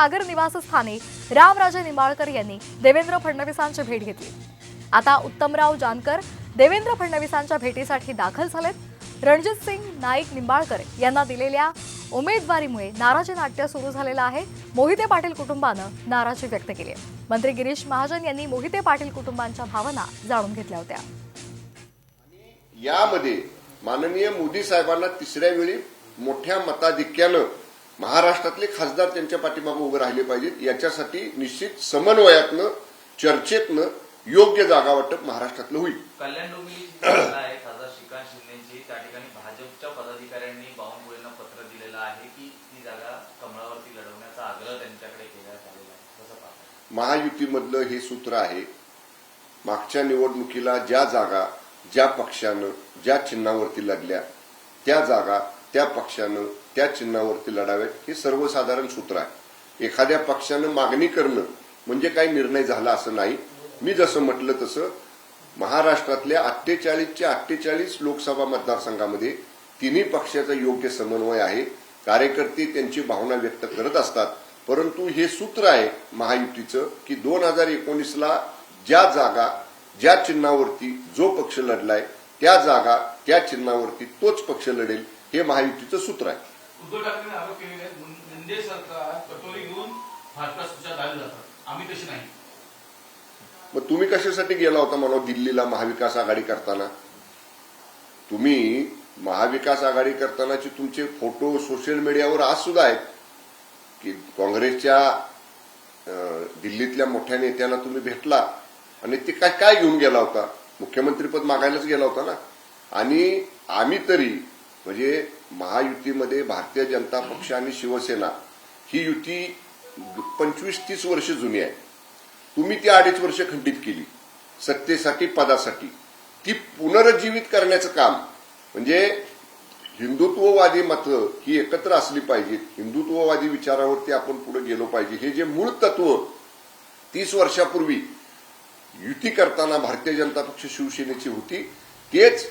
सागर निवासस्थानी रामराजे निंबाळकर यांनी देवेंद्र फडणवीसांची भेट घेतली. आता उत्तमराव जानकर देवेंद्र फडणवीसांच्या भेटीसाठी दाखल झालेत. रणजित सिंग नाईक निंबाळकर यांना दिलेल्या उमेदवारीमुळे नाराजी नाट्य सुरू झालेलं आहे. मोहिते पाटील कुटुंबानं नाराजी व्यक्त केली आहे. मंत्री गिरीश महाजन यांनी मोहिते पाटील कुटुंबांच्या भावना जाणून घेतल्या होत्या. यामध्ये माननीय मोदी साहेबांना तिसऱ्या वेळी मोठ्या मताधिक्यानं महाराष्ट्रातले खासदार त्यांच्या पाठीमागे उभे राहिले पाहिजेत. याच्यासाठी निश्चित समन्वयातनं चर्चेतनं योग्य जागा वाटप महाराष्ट्रातलं होईल. कल्याण डोंबिवली खासदार श्रीकांत शिंदेची त्या ठिकाणी भाजपच्या पदाधिकाऱ्यांनी बावनकुळेंना पत्र दिलेलं आहे की ती जागा कमळावरती लढवण्याचा आग्रह त्यांच्याकडे पाहता? महायुतीमधलं हे सूत्र आहे मागच्या निवडणुकीला ज्या जागा ज्या पक्षानं ज्या चिन्हावरती लढल्या त्या जागा त्या पक्षानं त्या चिन्हावरती लढाव्यात हे सर्वसाधारण सूत्र आहे. एखाद्या पक्षानं मागणी करणं म्हणजे काही निर्णय झाला असं नाही. मी जसं म्हटलं तसं महाराष्ट्रातल्या अठ्ठेचाळीसच्या अठ्ठेचाळीस लोकसभा मतदारसंघामध्ये तिन्ही पक्षाचा योग्य समन्वय आहे. कार्यकर्ते त्यांची भावना व्यक्त करत असतात. परंतु हे सूत्र आहे महायुतीचं की दोन हजार एकोणीसला ज्या जागा ज्या चिन्हावरती जो पक्ष लढलाय त्या जागा त्या चिन्हावरती तोच पक्ष लढेल. हे महायुतीचं सूत्र आहे. उद्धव ठाकरेंनी आरोप केलेले आहेत. सरकार कटोरी घेऊन भारतात जातात. आम्ही तशी नाही. मग तुम्ही कशासाठी गेला होता म्हणा दिल्लीला महाविकास आघाडी करताना? तुम्ही महाविकास आघाडी करतानाचे तुमचे फोटो सोशल मीडियावर आज सुद्धा आहेत की काँग्रेसच्या दिल्लीतल्या मोठ्या नेत्यांना तुम्ही भेटला आणि ते काय काय घेऊन गेला होता? मुख्यमंत्रीपद मागायलाच गेला होता ना? आणि आम्ही तरी म्हणजे महायुतीमध्ये भारतीय जनता पक्ष आणि शिवसेना ही युती पंचवीस तीस वर्ष जुनी आहे. तुम्ही ती अडीच वर्ष खंडित केली. सत्तेसाठी पदासाठी. ती पुनरुज्जीवित करण्याचं काम. म्हणजे हिंदुत्ववादी मतं ही एकत्र असली पाहिजेत. हिंदुत्ववादी विचारावरती आपण पुढे गेलो पाहिजे. हे जे मूळ तत्व तीस वर्षापूर्वी युती करताना भारतीय जनता पक्ष शिवसेनेची होती तेच